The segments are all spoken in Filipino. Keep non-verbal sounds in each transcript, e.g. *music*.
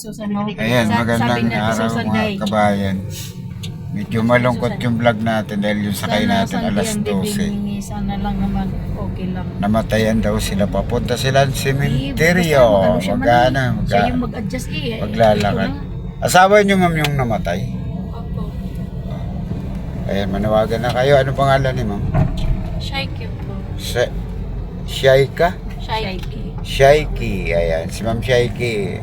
Susan, no? Ayan, Sa- magandang sabi ni araw Susan, mga kabayan. Medyo malungkot yung vlog natin dahil yung sakay Sana, natin Sunday alas ang 12. bibingi. Sana lang naman okay lang. Namatayan daw sila. Papunta sila sa Eh, sementeryo. basta mag-ano siya man Magana, eh. Siya yung mag-adjust eh. maglalakad. Ito Asawa niyo ma'am yung namatay. na. Opo. Ayan, manawagan na kayo. Ano pangalan ni ma'am? Shaiki po. Sa Shaika? Shaiki. Shaiki. Ayan, si ma'am Shaiki.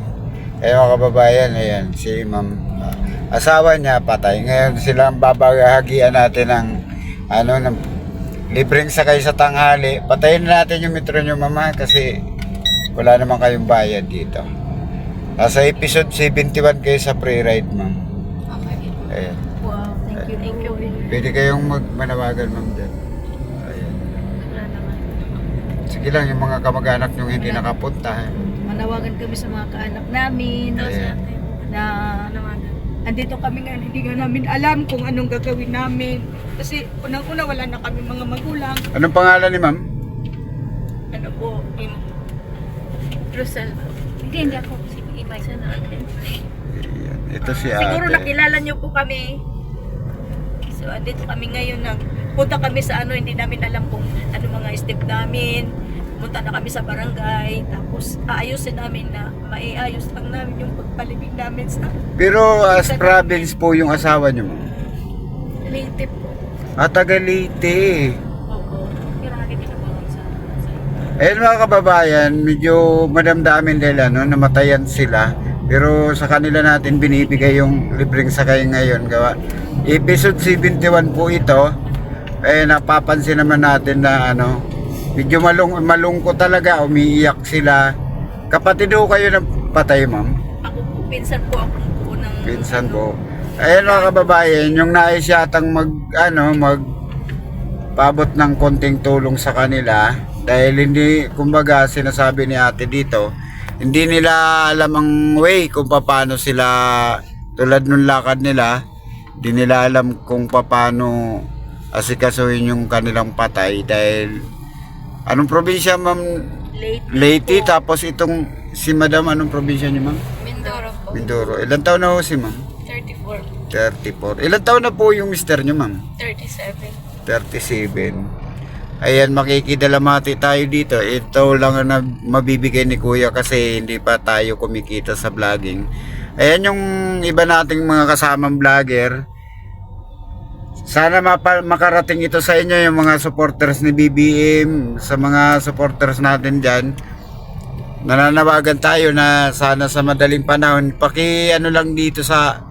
Ayan mga kababayan, ayan, si ma'am. ah, asawa niya patay. Ngayon sila ang babahagian natin ng ano, ng libreng sakay sa tanghali. Patayin na natin yung metro niyo mama kasi wala naman kayong bayad dito. Nasa episode 71 kayo sa pre-ride ma'am. Okay. Ayan. Wow, thank you. Thank you. Pwede kayong magmanawagan ma'am dyan. Ayan. Sige lang, yung mga kamag-anak nyo hindi nakapunta. eh. Manawagan kami sa mga kaanak namin. Ayan. Na andito kami ngayon, hindi nga namin alam kung anong gagawin namin. Kasi unang-una wala na kami mga magulang. Anong pangalan ni ma'am? Ano po, im Rosel. Hindi, hindi ako. Si Imay. Ayan. Ito si ate. Siguro nakilala niyo po kami. So, andito kami ngayon nag punta kami sa ano, hindi namin alam kung ano mga step namin. Punta na kami sa barangay. Tapos, aayusin namin na maiayos lang namin yung pagpalibig namin sa Pero as province po yung asawa ma'am. Leyte po. Ah, taga Leyte. Oo. Ayun mga kababayan, medyo madamdamin dahil ano, namatayan sila. Pero sa kanila natin binibigay yung libreng sakay ngayon. Gawa. Episode 71 po ito. Eh, napapansin naman natin na ano, medyo malung malungkot talaga, umiiyak sila. Kapatid ho kayo ng patay, ma'am? Ako po, pinsan po ako po ng... Pinsan po. Ayun mga kababayan, yung nais yatang mag, ano, mag paabot ng konting tulong sa kanila dahil hindi, kumbaga, sinasabi ni ate dito, hindi nila alam ang way kung paano sila, tulad nung lakad nila, hindi nila alam kung paano asikasuhin yung kanilang patay dahil anong probinsya ma'am Leyte. Leyte po. tapos itong si madam anong probinsya niyo ma'am Mindoro po. Mindoro ilan taon na ho si ma'am 34. 34. Ilan taon na po yung mister nyo, ma'am? 37. 37. Ayan, makikidalamati tayo dito. Ito lang ang na mabibigay ni Kuya kasi hindi pa tayo kumikita sa vlogging. Ayan yung iba nating mga kasamang vlogger. Sana mapa- makarating ito sa inyo yung mga supporters ni BBM, sa mga supporters natin dyan. Nananawagan tayo na sana sa madaling panahon, paki ano lang dito sa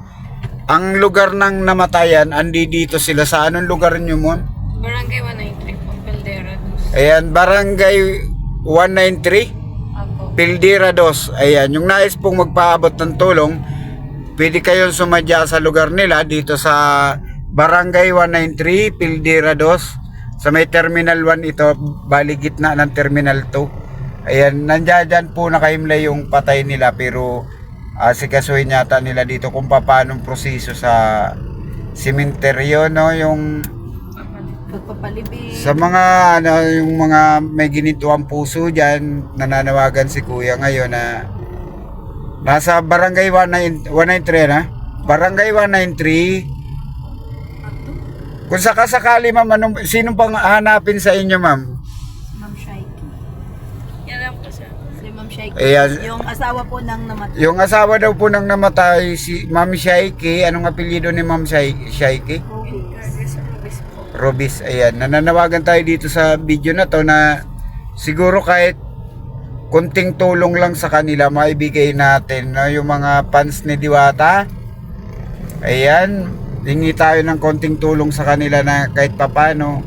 ang lugar ng namatayan, andi dito sila sa anong lugar nyo mo? Barangay 193 po, Caldera. Ayan, Barangay 193, Ako. Pildira 2. Ayan, yung nais pong magpaabot ng tulong, pwede kayong sumadya sa lugar nila dito sa Barangay 193, Pildira 2. Sa may Terminal 1 ito, bali gitna ng Terminal 2. Ayan, nandiyan po nakahimlay yung patay nila pero asikasuhin yata nila dito kung paano proseso sa sementeryo, no? Yung Pagpapalibig. sa mga ano, yung mga may ginito ang puso diyan, nananawagan si Kuya ngayon na nasa Barangay 19 193 na. Barangay 193. Kung sakasakali ma'am, anong, sinong pang hanapin sa inyo ma'am? Ma'am Shaiki. Yan lang po siya. Si Ma'am Shaiki. Ayan. Yung asawa po ng namatay. Yung asawa daw po nang namatay, si Ma'am Shaiki. Anong apelyido ni Ma'am Shai- Shaiki? Robis, ayan. Nananawagan tayo dito sa video na to na siguro kahit kunting tulong lang sa kanila maibigay natin. No? Yung mga fans ni Diwata, ayan, hingi tayo ng konting tulong sa kanila na kahit papano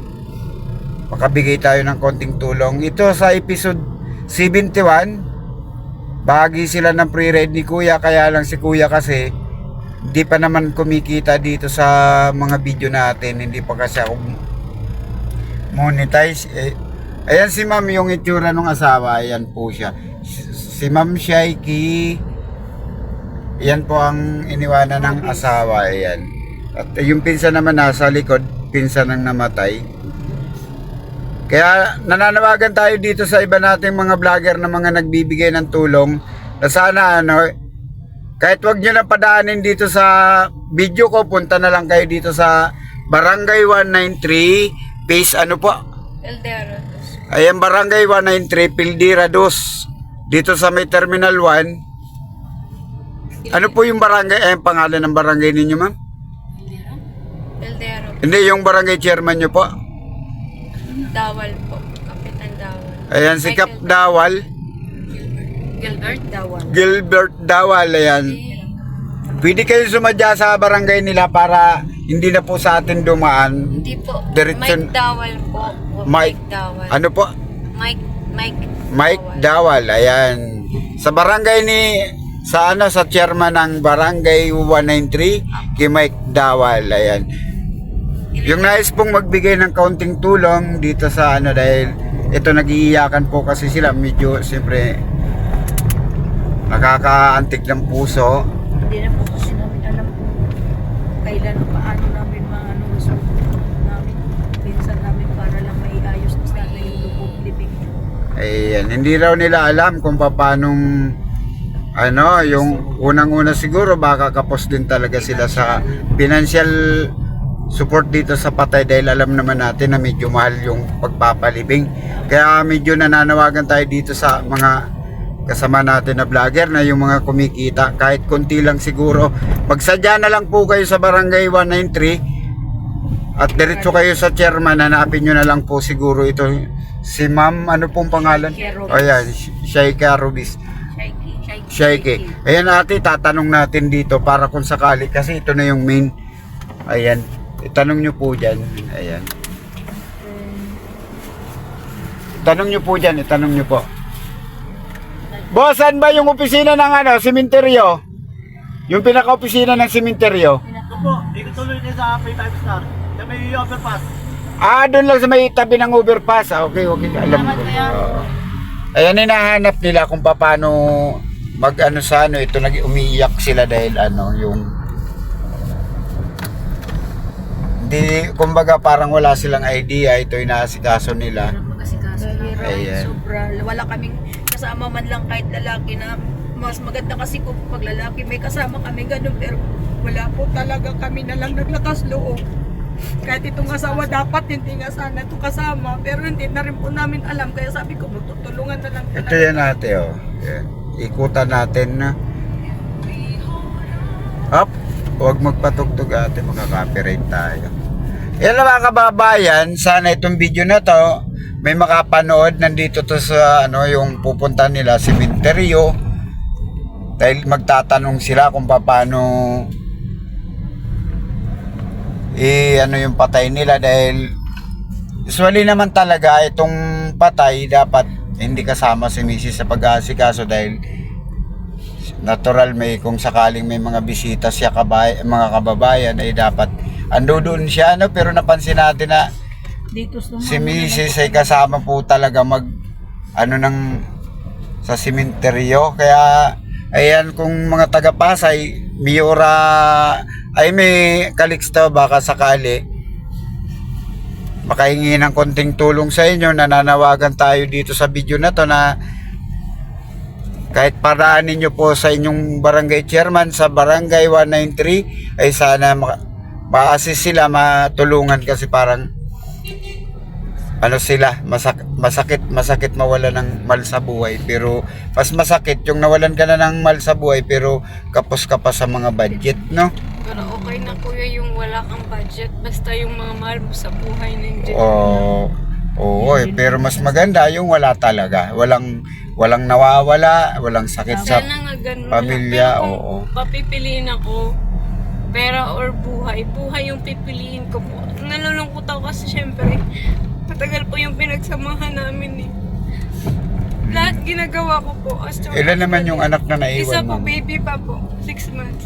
makabigay tayo ng konting tulong. Ito sa episode 71, bahagi sila ng pre-read ni Kuya, kaya lang si Kuya kasi hindi pa naman kumikita dito sa mga video natin, hindi pa kasi ako monetize. Eh, ayan si ma'am yung itsura ng asawa, ayan po siya. Si ma'am Shaiki, yan po ang iniwanan ng asawa, ayan. At yung pinsan naman nasa likod, pinsan ng namatay. Kaya nananawagan tayo dito sa iba nating mga vlogger na mga nagbibigay ng tulong na sana ano kahit wag nyo na padaanin dito sa video ko, punta na lang kayo dito sa Barangay 193, Phase ano po? Eldero. Ayan, Barangay 193, Pildira 2. Dito sa may Terminal 1. Ano po yung barangay? Eh, ang pangalan ng barangay ninyo, ma'am? Hindi, yung barangay chairman nyo po. Dawal po. Kapitan Dawal. Ayan, si Kap Dawal. Gilbert Dawal. Gilbert Dawal, ayan. Pwede kayo sumadya sa barangay nila para hindi na po sa atin dumaan. Hindi po. Diretso- Mike Dawal po. Mike. Dawal. Ano po? Mike. Mike. Mike Dawal, ayan. Sa barangay ni sa ano sa chairman ng barangay 193 kay Mike Dawal, ayan. Yung nais pong magbigay ng kaunting tulong dito sa ano dahil ito nagiiyakan po kasi sila medyo siyempre nakakaantik ng puso. Hindi na po kasi namin alam kung kailan o paano namin maano gusto namin. Pinsan namin para lang maiayos na sana yung lubog libing. Ayan, hindi raw nila alam kung paano ano, yung unang-una siguro baka kapos din talaga sila sa financial support dito sa patay dahil alam naman natin na medyo mahal yung pagpapalibing. Kaya medyo nananawagan tayo dito sa mga kasama natin na vlogger na yung mga kumikita kahit konti lang siguro. Magsadya na lang po kayo sa barangay 193 at diretso kayo sa chairman, hanapin nyo na lang po siguro ito. Si ma'am, ano pong pangalan? O yan, Shaika Rubis. Shaike. Ayan ate, tatanong natin dito para kung sakali, kasi ito na yung main. Ayan, itanong nyo po dyan. Ayan. Tanong nyo po dyan, itanong nyo po. Boss, saan ba yung opisina ng ano, simenteryo? Yung pinaka-opisina ng simenteryo? Ito po, ikot tuloy niya sa Pay 5 Star. Sa may overpass. Ah, doon lang sa may tabi ng overpass. Ah, okay, okay. Alam ko. Oo. Ayan, hinahanap nila kung paano mag ano sa ano. Ito, nag umiiyak sila dahil ano, yung hindi, kumbaga parang wala silang idea. Ito inaasikaso nila. Mahirap, Ayan. sobra. Wala kaming kasama man lang kahit lalaki na mas maganda kasi kung pag lalaki may kasama kami ganun pero wala po talaga kami na lang naglakas loob. Kahit itong asawa dapat hindi nga sana ito kasama pero hindi na rin po namin alam kaya sabi ko magtutulungan na lang Ito yan ate, oh. Yan. Ikutan natin na. Up. Huwag magpatugtog ate, makaka-copyright tayo. Yan mga kababayan, sana itong video na to may makapanood nandito to sa ano yung pupunta nila sementeryo dahil magtatanong sila kung paano eh ano yung patay nila dahil usually naman talaga itong patay dapat hindi kasama si Mrs. sa pag-aasikaso dahil natural may kung sakaling may mga bisita siya kabay, mga kababayan ay dapat ando doon siya no pero napansin natin na dito si Mrs. ay kasama po talaga mag ano ng sa simenteryo. Kaya ayan kung mga taga Pasay Miura ay may kaliksta baka sakali makahingi ng konting tulong sa inyo. Nananawagan tayo dito sa video na to na kahit paraanin nyo po sa inyong barangay chairman sa barangay 193 ay sana ma- ma-assist sila matulungan kasi parang ano sila masak masakit masakit mawala ng mal sa buhay pero mas masakit yung nawalan ka na ng mal sa buhay pero kapos ka pa sa mga budget no Pero okay na kuya yung wala kang budget. Basta yung mga mahal mo sa buhay nandiyan. Oo. Oo, eh, pero mas maganda yung wala talaga. Walang walang nawawala, walang sakit sa Sana nga ganun pamilya. Pero kung oo. papipiliin ako, pera or buhay, buhay yung pipiliin ko po. Nalulungkot ako kasi syempre, matagal po yung pinagsamahan namin eh. Lahat ginagawa ko po. As to- Ilan naman yung anak na Isa naiwan po, mo? baby pa po. Six months.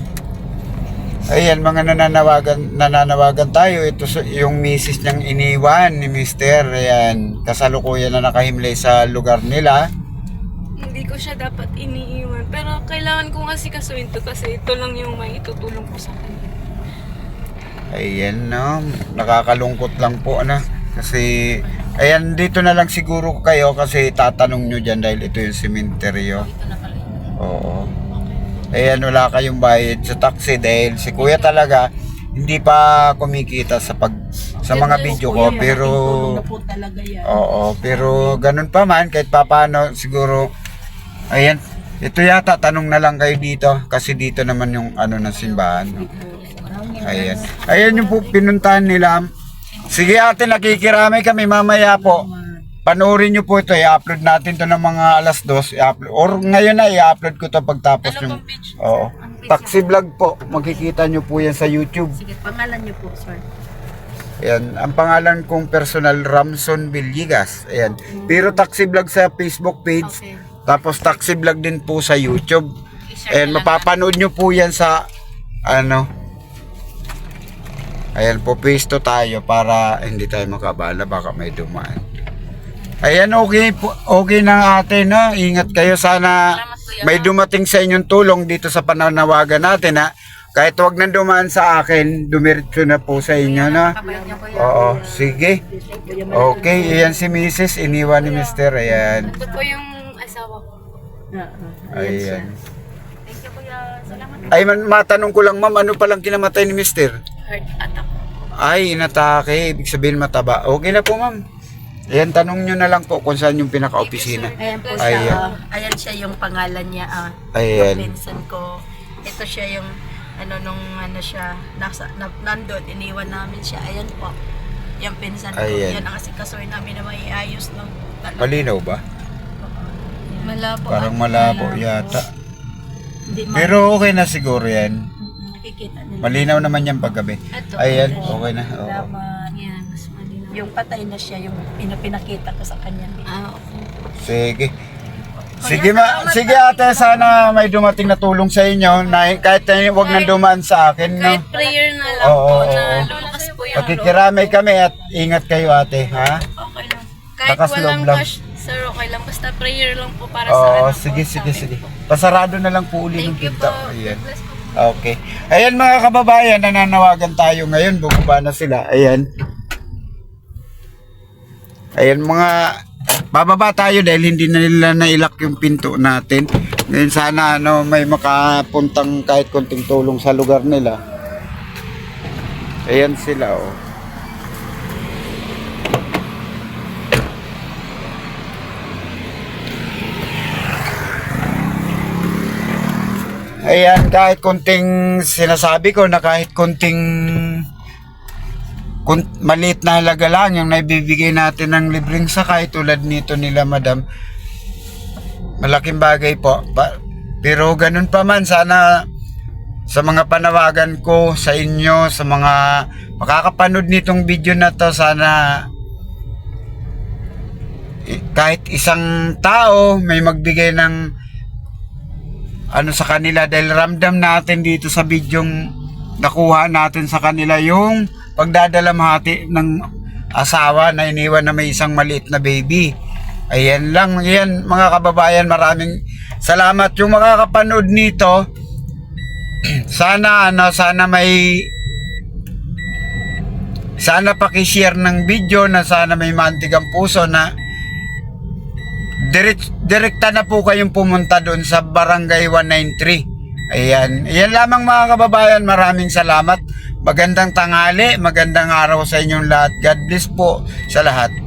Ayan, mga nananawagan, nananawagan tayo. Ito sa- yung misis niyang iniwan ni Mister. Ayan, kasalukuyan na nakahimlay sa lugar nila. Ko siya dapat iniiwan. Pero kailangan kong asikasuin to kasi ito lang yung may itutulong ko sa kanya. Ayan, no. Nakakalungkot lang po, ano. Kasi, ayan, dito na lang siguro kayo kasi tatanong nyo dyan dahil ito yung sementeryo. Oo. Ayan, wala kayong bayad sa taxi dahil si kuya talaga hindi pa kumikita sa pag sa mga video ko pero na. Oo, pero ganun pa man, kahit papano, siguro, ayan, ito yata, tanong na lang kayo dito, kasi dito naman yung ano ng simbahan. no? Ayan. Ayan yung po pinuntahan nila. Sige ate, nakikiramay kami mamaya po. Panoorin nyo po ito, i-upload natin to ng mga alas dos, i-upload, or ngayon na i-upload ko to pagtapos yung, oo, taxi vlog po, makikita nyo po yan sa YouTube. Sige, pangalan niyo po, sir. Ayan, ang pangalan kong personal Ramson Villegas. Ayan. Pero taxi vlog sa Facebook page. Okay. Tapos taxi vlog din po sa YouTube. Ayan, mapapanood nyo po yan sa ano. Ayan po, pisto tayo para hindi tayo makabala baka may dumaan. Ayan, okay po, okay na ate, no? Ingat kayo sana may dumating sa inyong tulong dito sa pananawagan natin, ha? Kahit wag nang dumaan sa akin, dumiretso na po sa inyo, no? Oo, sige. Okay, ayan si Mrs. Iniwan ni Mr. Ayan. Ito po yung. Ayan. Thank you, kuya. Salamat. Ay, man, matanong ko lang, ma'am, ano palang kinamatay ni Mr.? Heart attack. Ay, inatake. Ibig sabihin mataba. Okay na po, ma'am. Ayan, tanong nyo na lang po kung saan yung pinaka-opisina. Ayan po Ayan. siya. ah. ayan siya yung pangalan niya. Ah. Ayan. Yung pinsan ko. Ito siya yung ano nung ano siya nasa na, nandun iniwan namin siya. Ayan po. Yung pinsan ko. Ayan. Yan ang asikasuhin namin na may ayos ng Malinaw ba? Malabo. Parang malabo yata. Hindi ma- Pero okay na siguro yan. Nakikita nila. Malinaw naman yan paggabi. Ito. Ayan, okay na. Oo. Salamat. Yan, mas malinaw. Yung patay na siya, yung pinapinakita ko sa kanya. Ah, okay. Sige. Sige ma, sige ate, sana may dumating na tulong sa inyo na kahit na wag nang dumaan sa akin, no? Kahit prayer na lang Oo, po oo, na oo. lumakas po yung loob. Pakikiramay kami at ingat kayo ate, ha? Okay lang. Kahit Lakas walang loob lang. cash, sir, okay lang. Basta prayer lang po para sa Oo, sige, sa sige, sige. po. Pasarado na lang po uli ng Thank you pinto. po. Ayan. Bless po. Okay. Ayan mga kababayan, nananawagan tayo ngayon. Bumaba na sila. Ayan. Ayan mga bababa tayo dahil hindi na nila nailak yung pinto natin. Ngayon sana ano, may makapuntang kahit konting tulong sa lugar nila. Ayan sila oh. Ayan, kahit konting sinasabi ko na kahit konting kun, maliit na halaga lang yung naibibigay natin ng libreng sakay tulad nito nila madam. Malaking bagay po. Pero ganun pa man, sana sa mga panawagan ko sa inyo, sa mga makakapanood nitong video na to, sana kahit isang tao may magbigay ng ano sa kanila dahil ramdam natin dito sa bidyong nakuha natin sa kanila yung pagdadalamhati ng asawa na iniwan na may isang maliit na baby. Ayan lang, yan mga kababayan, maraming salamat yung makakapanood nito. *clears throat* sana ano, sana may sana paki-share ng video na sana may maantigang puso na direct, direkta na po kayong pumunta doon sa Barangay 193. Ayan. Ayan lamang mga kababayan. Maraming salamat. Magandang tanghali, magandang araw sa inyong lahat. God bless po sa lahat.